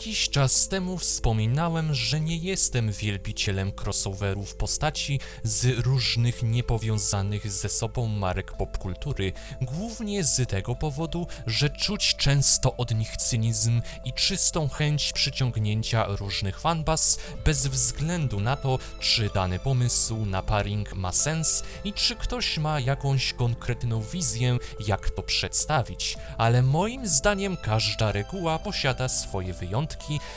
Jakiś czas temu wspominałem, że nie jestem wielbicielem crossoverów postaci z różnych niepowiązanych ze sobą marek popkultury, głównie z tego powodu, że czuć często od nich cynizm i czystą chęć przyciągnięcia różnych fanbas bez względu na to, czy dany pomysł na paring ma sens i czy ktoś ma jakąś konkretną wizję, jak to przedstawić. Ale moim zdaniem każda reguła posiada swoje wyjątki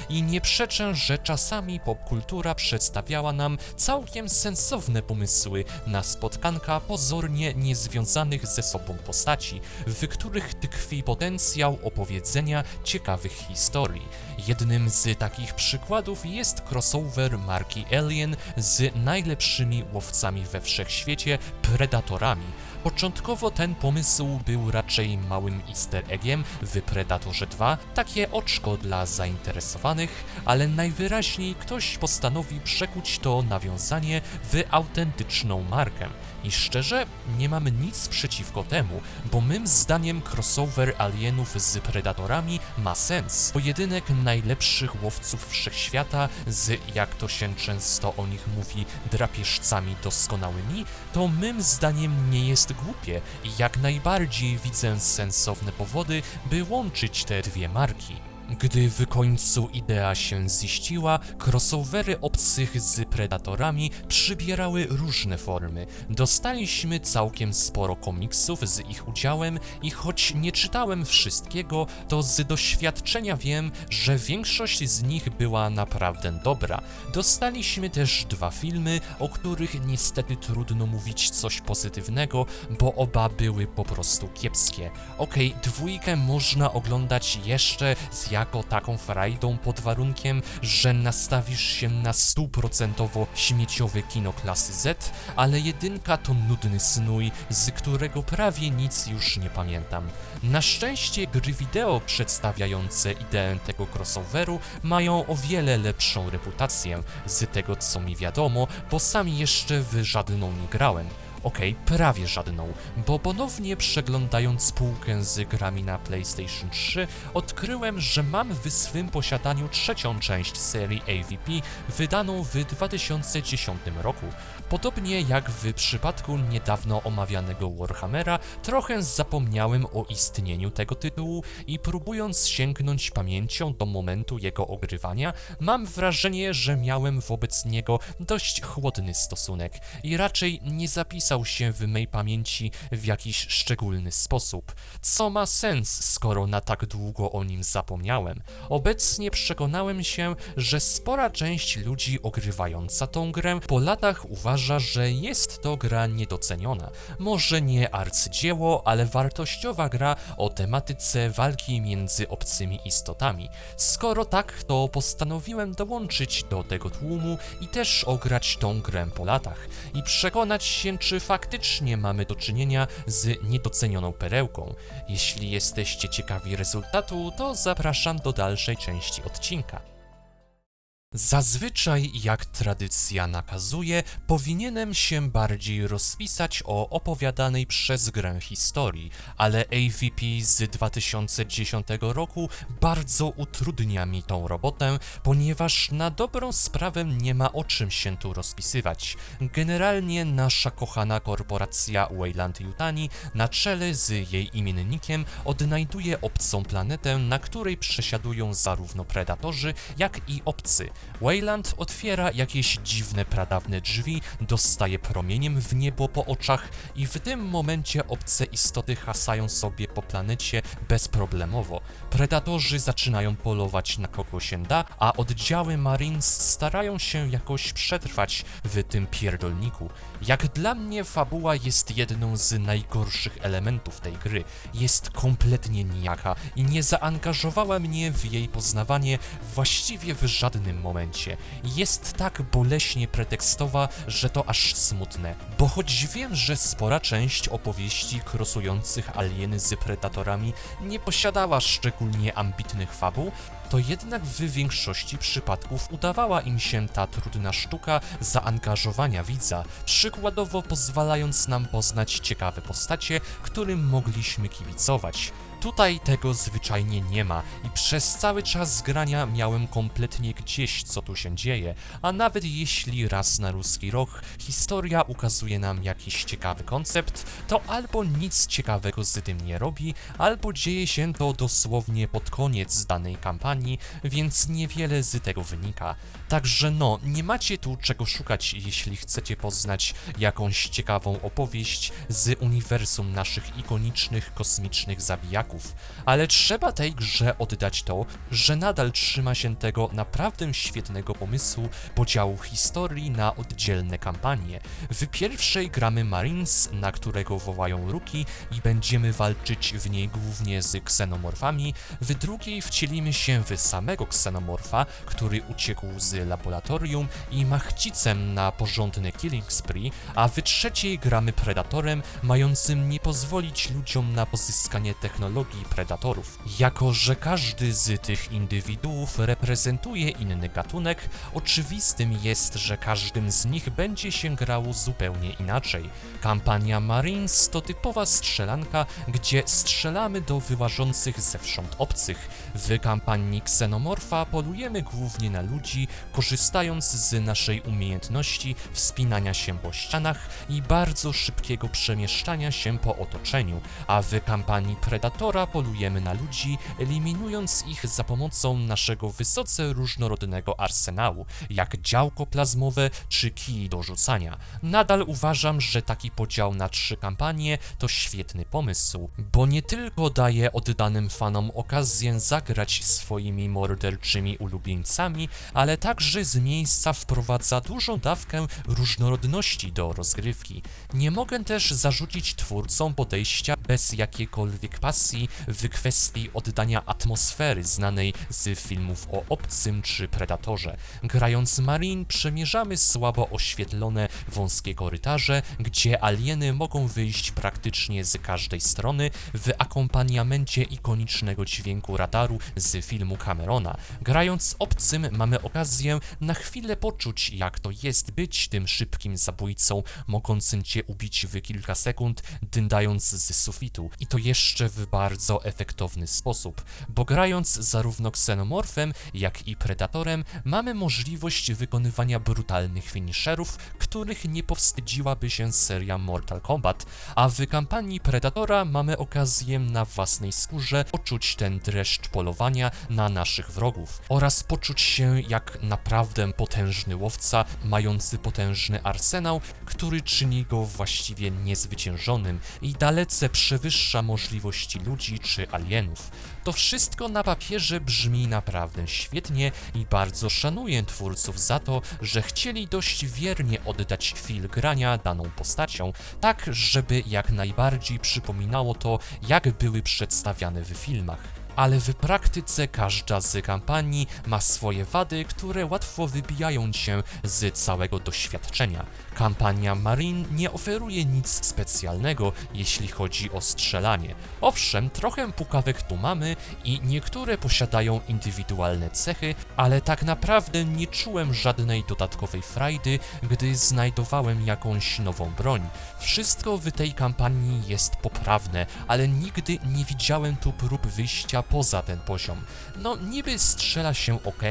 i nie przeczę, że czasami popkultura przedstawiała nam całkiem sensowne pomysły na spotkanka pozornie niezwiązanych ze sobą postaci, w których tkwi potencjał opowiedzenia ciekawych historii. Jednym z takich przykładów jest crossover marki Alien z najlepszymi łowcami we wszechświecie Predatorami. Początkowo ten pomysł był raczej małym easter eggiem w Predatorze 2, takie oczko dla zainteresowanych, ale najwyraźniej ktoś postanowi przekuć to nawiązanie w autentyczną markę. I szczerze, nie mam nic przeciwko temu, bo mym zdaniem crossover alienów z Predatorami ma sens. Pojedynek najlepszych łowców wszechświata z, jak to się często o nich mówi, drapieżcami doskonałymi, to mym zdaniem nie jest głupie i jak najbardziej widzę sensowne powody, by łączyć te dwie marki. Gdy w końcu idea się ziściła, crossovery obcych z Predatorami przybierały różne formy. Dostaliśmy całkiem sporo komiksów z ich udziałem i choć nie czytałem wszystkiego, to z doświadczenia wiem, że większość z nich była naprawdę dobra. Dostaliśmy też dwa filmy, o których niestety trudno mówić coś pozytywnego, bo oba były po prostu kiepskie. Okej, dwójkę można oglądać jeszcze z jako taką frajdą pod warunkiem, że nastawisz się na stuprocentowo śmieciowe kino klasy Z, ale jedynka to nudny snój, z którego prawie nic już nie pamiętam. Na szczęście gry wideo przedstawiające ideę tego crossoveru mają o wiele lepszą reputację z tego co mi wiadomo, bo sam jeszcze w żadną nie grałem. Okej, prawie żadną, bo ponownie przeglądając półkę z grami na PlayStation 3, odkryłem, że mam w swym posiadaniu trzecią część serii AVP, wydaną w 2010 roku. Podobnie jak w przypadku niedawno omawianego Warhammera, trochę zapomniałem o istnieniu tego tytułu i próbując sięgnąć pamięcią do momentu jego ogrywania, mam wrażenie, że miałem wobec niego dość chłodny stosunek i raczej nie zapisał się w mej pamięci w jakiś szczególny sposób. Co ma sens, skoro na tak długo o nim zapomniałem? Obecnie przekonałem się, że spora część ludzi ogrywająca tą grę po latach uważa, że jest to gra niedoceniona. Może nie arcydzieło, ale wartościowa gra o tematyce walki między obcymi istotami. Skoro tak, to postanowiłem dołączyć do tego tłumu i też ograć tą grę po latach i przekonać się, czy faktycznie mamy do czynienia z niedocenioną perełką. Jeśli jesteście ciekawi rezultatu, to zapraszam do dalszej części odcinka. Zazwyczaj, jak tradycja nakazuje, powinienem się bardziej rozpisać o opowiadanej przez grę historii, ale AVP z 2010 roku bardzo utrudnia mi tą robotę, ponieważ na dobrą sprawę nie ma o czym się tu rozpisywać. Generalnie nasza kochana korporacja Wayland Yutani na czele z jej imiennikiem odnajduje obcą planetę, na której przesiadują zarówno predatorzy, jak i obcy. Wayland otwiera jakieś dziwne pradawne drzwi, dostaje promieniem w niebo po oczach i w tym momencie obce istoty hasają sobie po planecie bezproblemowo. Predatorzy zaczynają polować na kogo się da, a oddziały Marines starają się jakoś przetrwać w tym pierdolniku. Jak dla mnie fabuła jest jedną z najgorszych elementów tej gry. Jest kompletnie nijaka i nie zaangażowała mnie w jej poznawanie właściwie w żadnym momencie. Jest tak boleśnie pretekstowa, że to aż smutne. Bo choć wiem, że spora część opowieści krosujących alieny z predatorami nie posiadała szczególnie ambitnych fabuł, to jednak w większości przypadków udawała im się ta trudna sztuka zaangażowania widza, przykładowo pozwalając nam poznać ciekawe postacie, którym mogliśmy kibicować. Tutaj tego zwyczajnie nie ma i przez cały czas zgrania miałem kompletnie gdzieś co tu się dzieje, a nawet jeśli raz na ruski rok historia ukazuje nam jakiś ciekawy koncept, to albo nic ciekawego z tym nie robi, albo dzieje się to dosłownie pod koniec danej kampanii, więc niewiele z tego wynika. Także no, nie macie tu czego szukać, jeśli chcecie poznać jakąś ciekawą opowieść z uniwersum naszych ikonicznych kosmicznych zabijaków. Ale trzeba tej grze oddać to, że nadal trzyma się tego naprawdę świetnego pomysłu podziału historii na oddzielne kampanie. W pierwszej gramy Marines, na którego wołają Ruki i będziemy walczyć w niej głównie z ksenomorfami, w drugiej wcielimy się w samego ksenomorfa, który uciekł z laboratorium i machcicem na porządny killing spree, a w trzeciej gramy Predatorem, mającym nie pozwolić ludziom na pozyskanie technologii Predatorów. Jako, że każdy z tych indywiduów reprezentuje inny gatunek, oczywistym jest, że każdym z nich będzie się grało zupełnie inaczej. Kampania Marines to typowa strzelanka, gdzie strzelamy do wyłażących zewsząd obcych. W kampanii Xenomorfa polujemy głównie na ludzi, korzystając z naszej umiejętności wspinania się po ścianach i bardzo szybkiego przemieszczania się po otoczeniu, a w kampanii Predatora polujemy na ludzi, eliminując ich za pomocą naszego wysoce różnorodnego arsenału, jak działko plazmowe czy kij do rzucania. Nadal uważam, że taki podział na trzy kampanie to świetny pomysł, bo nie tylko daje oddanym fanom okazję zagrać swoimi morderczymi ulubieńcami, ale także z miejsca wprowadza dużą dawkę różnorodności do rozgrywki. Nie mogę też zarzucić twórcom podejścia bez jakiejkolwiek pasji w kwestii oddania atmosfery znanej z filmów o obcym czy predatorze. Grając Marine przemierzamy słabo oświetlone wąskie korytarze, gdzie alieny mogą wyjść praktycznie z każdej strony w akompaniamencie ikonicznego dźwięku radaru z filmu Camerona. Grając obcym mamy okazję na chwilę poczuć jak to jest być tym szybkim zabójcą, mogącym cię ubić w kilka sekund, dyndając z sufitu. I to jeszcze w bardzo efektowny sposób, bo grając zarówno ksenomorfem, jak i predatorem, mamy możliwość wykonywania brutalnych finisherów, których nie powstydziłaby się seria Mortal Kombat, a w kampanii Predatora mamy okazję na własnej skórze poczuć ten dreszcz polowania na naszych wrogów oraz poczuć się jak naprawdę potężny łowca, mający potężny arsenał, który czyni go właściwie niezwyciężonym i dalece przewyższa możliwości ludzi czy alienów. To wszystko na papierze brzmi naprawdę świetnie i bardzo szanuję twórców za to, że chcieli dość wiernie oddać chwil grania daną postacią, tak żeby jak najbardziej przypominało to, jak były przedstawiane w filmach ale w praktyce każda z kampanii ma swoje wady, które łatwo wybijają się z całego doświadczenia. Kampania Marine nie oferuje nic specjalnego, jeśli chodzi o strzelanie. Owszem, trochę pukawek tu mamy i niektóre posiadają indywidualne cechy, ale tak naprawdę nie czułem żadnej dodatkowej frajdy, gdy znajdowałem jakąś nową broń. Wszystko w tej kampanii jest poprawne, ale nigdy nie widziałem tu prób wyjścia poza ten poziom. No, niby strzela się ok,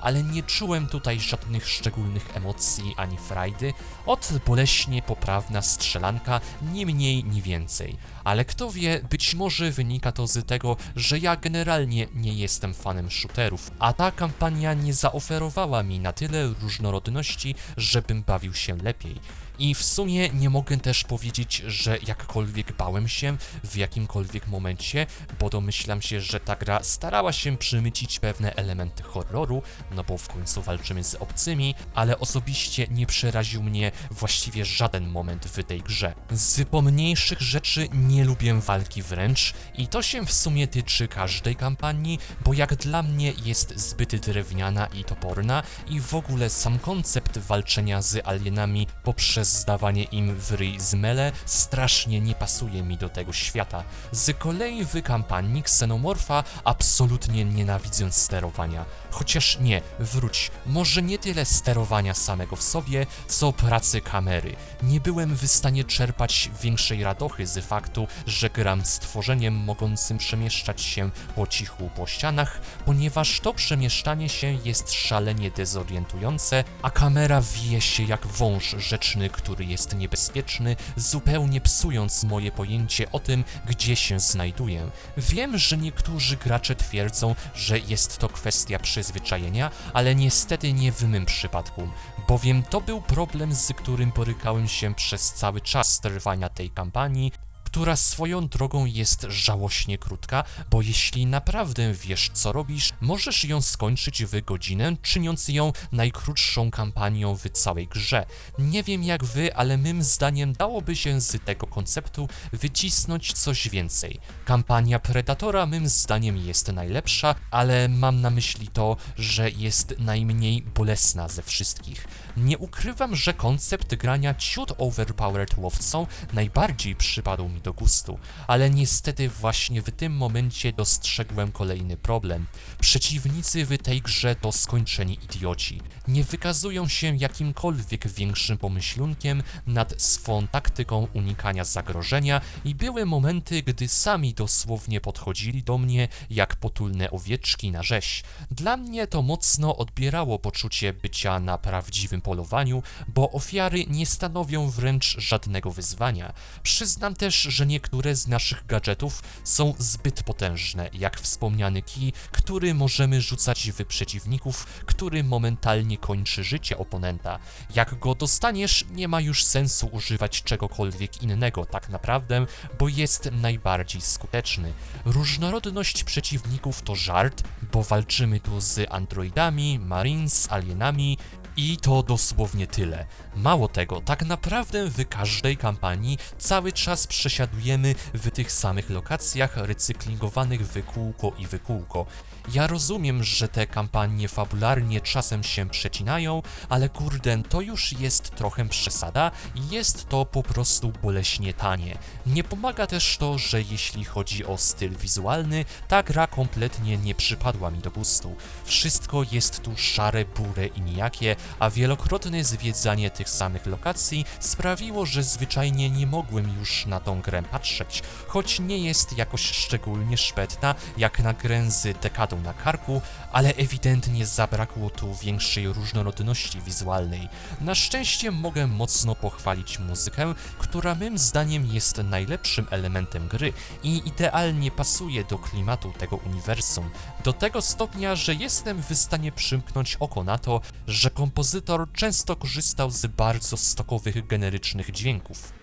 ale nie czułem tutaj żadnych szczególnych emocji ani frajdy. Od boleśnie poprawna strzelanka, ni mniej, ni więcej. Ale kto wie, być może wynika to z tego, że ja generalnie nie jestem fanem shooterów, a ta kampania nie zaoferowała mi na tyle różnorodności, żebym bawił się lepiej. I w sumie nie mogę też powiedzieć, że jakkolwiek bałem się w jakimkolwiek momencie, bo domyślam się, że ta gra starała się przymycić pewne elementy horroru, no bo w końcu walczymy z obcymi, ale osobiście nie przeraził mnie właściwie żaden moment w tej grze. Z pomniejszych rzeczy nie lubię walki wręcz i to się w sumie tyczy każdej kampanii, bo jak dla mnie jest zbyt drewniana i toporna i w ogóle sam koncept walczenia z alienami poprzez zdawanie im w ryj zmele strasznie nie pasuje mi do tego świata. Z kolei w kampanii Xenomorfa absolutnie nienawidzę sterowania. Chociaż nie, wróć, może nie tyle sterowania samego w sobie, co pracy kamery. Nie byłem w stanie czerpać większej radochy z faktu, że gram stworzeniem mogącym przemieszczać się po cichu po ścianach, ponieważ to przemieszczanie się jest szalenie dezorientujące, a kamera wije się jak wąż rzeczny, który jest niebezpieczny, zupełnie psując moje pojęcie o tym, gdzie się znajduję. Wiem, że niektórzy gracze twierdzą, że jest to kwestia przyzwyczajenia, ale niestety nie w mym przypadku, bowiem to był problem, z którym borykałem się przez cały czas trwania tej kampanii, która swoją drogą jest żałośnie krótka, bo jeśli naprawdę wiesz co robisz, możesz ją skończyć w godzinę, czyniąc ją najkrótszą kampanią w całej grze. Nie wiem jak wy, ale mym zdaniem dałoby się z tego konceptu wycisnąć coś więcej. Kampania Predatora mym zdaniem jest najlepsza, ale mam na myśli to, że jest najmniej bolesna ze wszystkich. Nie ukrywam, że koncept grania ciut overpowered łowcą najbardziej przypadł mi do gustu, ale niestety właśnie w tym momencie dostrzegłem kolejny problem. Przeciwnicy w tej grze to skończeni idioci. Nie wykazują się jakimkolwiek większym pomyślunkiem nad swą taktyką unikania zagrożenia i były momenty, gdy sami dosłownie podchodzili do mnie jak potulne owieczki na rzeź. Dla mnie to mocno odbierało poczucie bycia na prawdziwym polowaniu, bo ofiary nie stanowią wręcz żadnego wyzwania. Przyznam też, że niektóre z naszych gadżetów są zbyt potężne, jak wspomniany kij, który możemy rzucać w przeciwników, który momentalnie kończy życie oponenta. Jak go dostaniesz, nie ma już sensu używać czegokolwiek innego tak naprawdę, bo jest najbardziej skuteczny. Różnorodność przeciwników to żart, bo walczymy tu z androidami, marines, alienami i to dosłownie tyle. Mało tego, tak naprawdę w każdej kampanii cały czas przesiadujemy w tych samych lokacjach, recyklingowanych w kółko i w kółko. Ja rozumiem, że te kampanie fabularnie czasem się przecinają, ale kurde, to już jest trochę przesada i jest to po prostu boleśnie tanie. Nie pomaga też to, że jeśli chodzi o styl wizualny, ta gra kompletnie nie przypadła mi do gustu. Wszystko jest tu szare, bure i nijakie, a wielokrotne zwiedzanie tych samych lokacji sprawiło, że zwyczajnie nie mogłem już na tą grę patrzeć, choć nie jest jakoś szczególnie szpetna jak na grę z dekadą na karku, ale ewidentnie zabrakło tu większej różnorodności wizualnej. Na szczęście mogę mocno pochwalić muzykę, która mym zdaniem jest najlepszym elementem gry i idealnie pasuje do klimatu tego uniwersum. Do tego stopnia, że jestem w stanie przymknąć oko na to, że kompozytor często korzystał z bardzo stokowych generycznych dźwięków.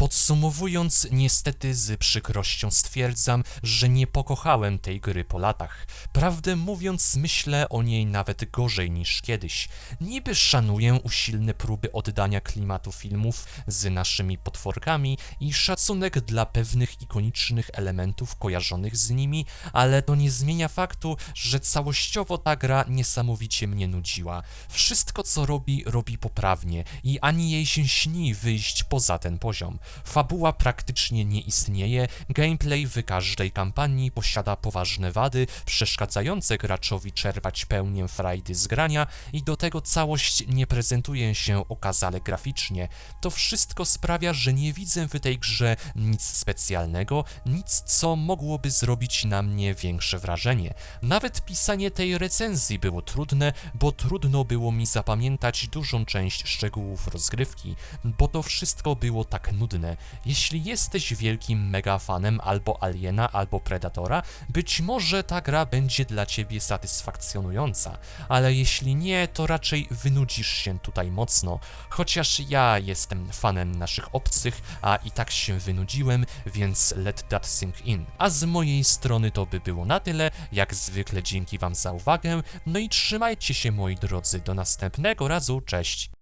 Podsumowując, niestety z przykrością stwierdzam, że nie pokochałem tej gry po latach. Prawdę mówiąc, myślę o niej nawet gorzej niż kiedyś. Niby szanuję usilne próby oddania klimatu filmów z naszymi potworkami i szacunek dla pewnych ikonicznych elementów kojarzonych z nimi, ale to nie zmienia faktu, że całościowo ta gra niesamowicie mnie nudziła. Wszystko co robi, robi poprawnie i ani jej się śni wyjść poza ten poziom. Fabuła praktycznie nie istnieje, gameplay w każdej kampanii posiada poważne wady, przeszkadzające graczowi czerpać pełnię frajdy z grania i do tego całość nie prezentuje się okazale graficznie. To wszystko sprawia, że nie widzę w tej grze nic specjalnego, nic co mogłoby zrobić na mnie większe wrażenie. Nawet pisanie tej recenzji było trudne, bo trudno było mi zapamiętać dużą część szczegółów rozgrywki, bo to wszystko było tak nudne. Jeśli jesteś wielkim mega fanem albo Aliena, albo Predatora, być może ta gra będzie dla ciebie satysfakcjonująca, ale jeśli nie, to raczej wynudzisz się tutaj mocno. Chociaż ja jestem fanem naszych obcych, a i tak się wynudziłem, więc let that sink in. A z mojej strony to by było na tyle, jak zwykle dzięki wam za uwagę, no i trzymajcie się moi drodzy, do następnego razu, cześć!